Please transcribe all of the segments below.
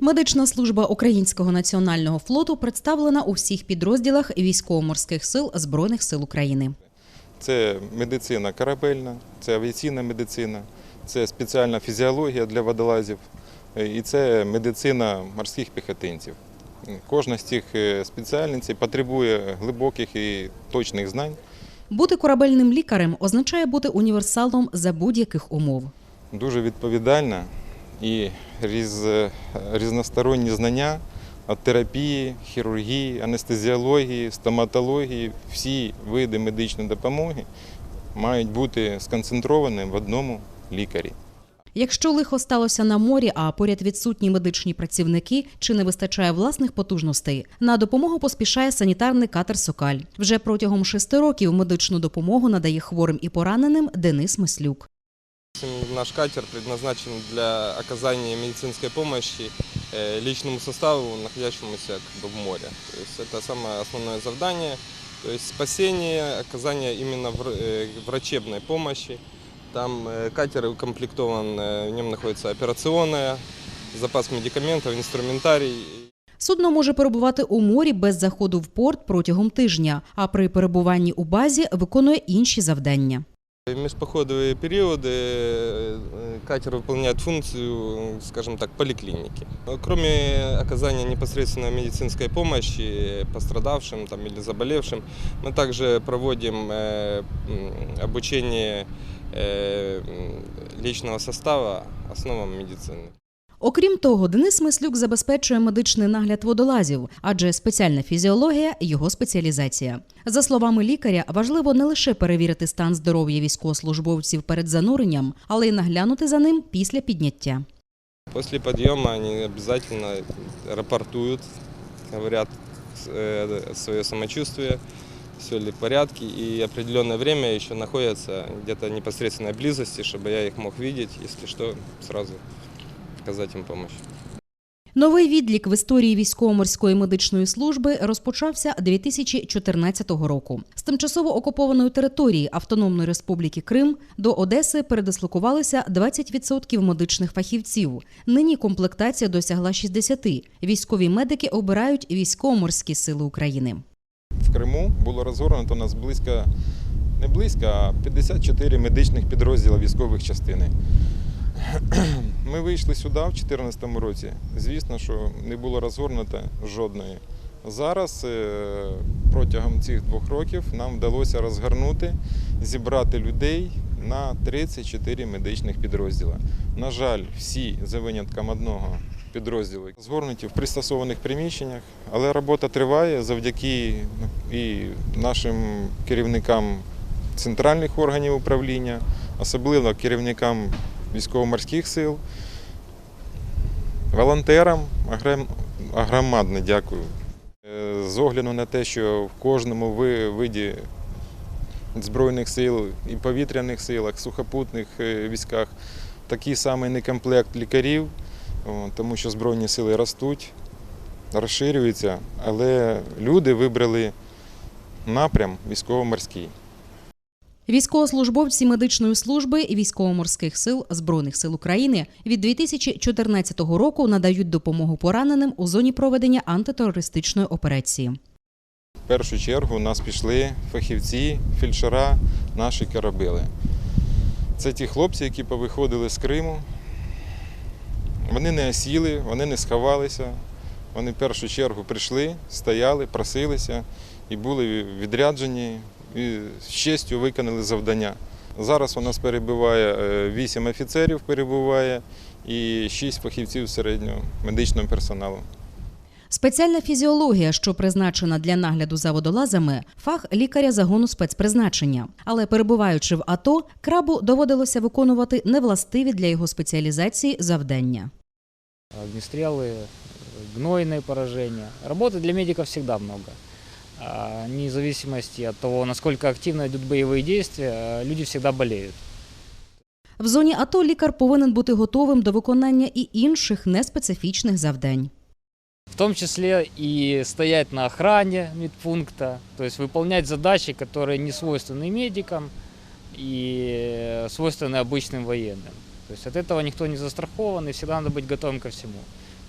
Медична служба Українського національного флоту представлена у всіх підрозділах військово-морських сил Збройних сил України. Це медицина корабельна, це авіаційна медицина, це спеціальна фізіологія для водолазів е, і це медицина морських піхотинців. Кожна з цих е, спеціальностей потребує глибоких і точних знань. Бути корабельним лікарем означає бути універсалом за будь-яких умов. Дуже відповідальна і різ, різносторонні знання від терапії, хірургії, анестезіології, стоматології, всі види медичної допомоги мають бути сконцентровані в одному лікарі. Якщо лихо сталося на морі, а поряд відсутні медичні працівники чи не вистачає власних потужностей, на допомогу поспішає санітарний катер Сокаль. Вже протягом шести років медичну допомогу надає хворим і пораненим Денис Мислюк. Наш катер предназначен для оказания медицинской помощи э, личному составу, находящемуся как бы, в море. То есть это самое основное завдание, то есть спасение, оказание именно вр- э, врачебной помощи. Там э, катер укомплектован, э, в нем находится операционная, запас медикаментов, инструментарий. Судно може перебувати у морі без заходу в порт протягом тижня, а при перебуванні у базі виконує інші завдання. В межпоходовые периоды э, катер выполняет функцию, э, скажем так, поликлиники. Кроме оказания непосредственной медицинской помощи пострадавшим там, или заболевшим, мы также проводим э, м, обучение э, м, личного состава основам медицины. Окрім того, Денис Мислюк забезпечує медичний нагляд водолазів, адже спеціальна фізіологія його спеціалізація. За словами лікаря, важливо не лише перевірити стан здоров'я військовослужбовців перед зануренням, але й наглянути за ним після підняття. После подъема они обязательно рапортуют, говорят э, свое самочувствие, все ли в порядке, и определенное время еще находятся где-то в непосредственной близости, чтобы я их мог видеть, если что, сразу оказать им помощь. Новий відлік в історії військово-морської медичної служби розпочався 2014 року. З тимчасово окупованої території Автономної Республіки Крим до Одеси передислокувалися 20% медичних фахівців. Нині комплектація досягла 60%. Військові медики обирають військово-морські сили України. В Криму було розгорнуто нас близько, не близько, а 54 медичних підрозділи військових частини. Ми вийшли сюди в 2014 році. Звісно, що не було розгорнуто жодної. Зараз е, протягом цих двох років нам вдалося розгорнути, зібрати людей на 34 медичних підрозділи. На жаль, всі за винятком одного підрозділу згорнуті в пристосованих приміщеннях, але робота триває завдяки ну, і нашим керівникам центральних органів управління, особливо керівникам військово-морських сил, волонтерам агромадне дякую. Е, З огляду на те, що в кожному виді Збройних сил і повітряних силах, сухопутних е, військах такий самий некомплект лікарів, тому що Збройні сили ростуть, розширюються, але люди вибрали напрям військово-морський. Військовослужбовці медичної служби військово-морських сил Збройних сил України від 2014 року надають допомогу пораненим у зоні проведення антитерористичної операції. В першу чергу у нас пішли фахівці, фельдшера, наші корабели. Це ті хлопці, які повиходили з Криму. Вони не осіли, вони не сховалися. Вони в першу чергу прийшли, стояли, просилися і були відряджені і з честю виконали завдання. Зараз у нас перебуває е, вісім офіцерів, перебуває і шість фахівців середнього медичного персоналу. Спеціальна фізіологія, що призначена для нагляду за водолазами, фах лікаря загону спецпризначення. Але перебуваючи в АТО, крабу доводилося виконувати невластиві для його спеціалізації завдання. огнестрелы, гнойные поражения. Работы для медиков всегда много. А, Вне зависимости от того, насколько активно идут боевые действия, люди всегда болеют. В зоні АТО лікар повинен бути готовим до виконання і інших неспецифічних завдань. В том числе и стоять на охране медпункта, то есть выполнять задачи, которые не свойственны медикам и свойственны обычным военным. То есть от этого никто не застрахован, и всегда надо быть готовым ко всему.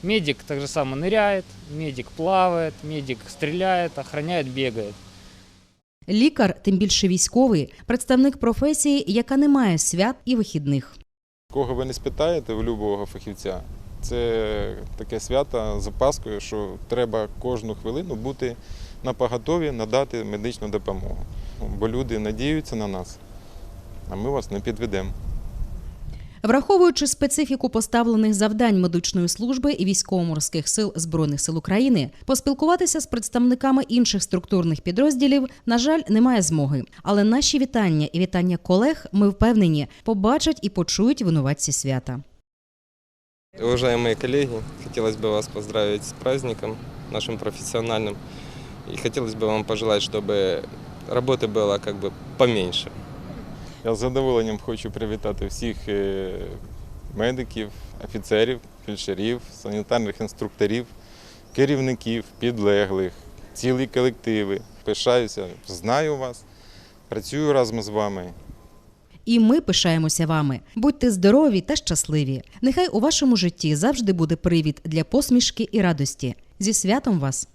Медик так же само ныряет, медик плавает, медик стреляет, охраняет, бегает. Лікар, тим більше військовий, представник професії, яка не має свят і вихідних. Кого ви не спитаєте у любого фахівця, це таке свято з опаскою, що треба кожну хвилину бути на поготові надати медичну допомогу. Бо люди надіються на нас, а ми вас не підведемо. Враховуючи специфіку поставлених завдань медичної служби і військово-морських сил Збройних сил України, поспілкуватися з представниками інших структурних підрозділів, на жаль, немає змоги. Але наші вітання і вітання колег, ми впевнені, побачать і почують винуватці свята. Уважаемые коллеги, хотелось бы вас поздравить с праздником нашим профессиональным. И хотелось бы вам пожелать, чтобы работы было как бы поменьше. Я з задоволенням хочу привітати всіх е, медиків, офіцерів, фельдшерів, санітарних інструкторів, керівників, підлеглих, цілі колективи. Пишаюся, знаю вас, працюю разом з вами. І ми пишаємося вами. Будьте здорові та щасливі. Нехай у вашому житті завжди буде привід для посмішки і радості. Зі святом вас!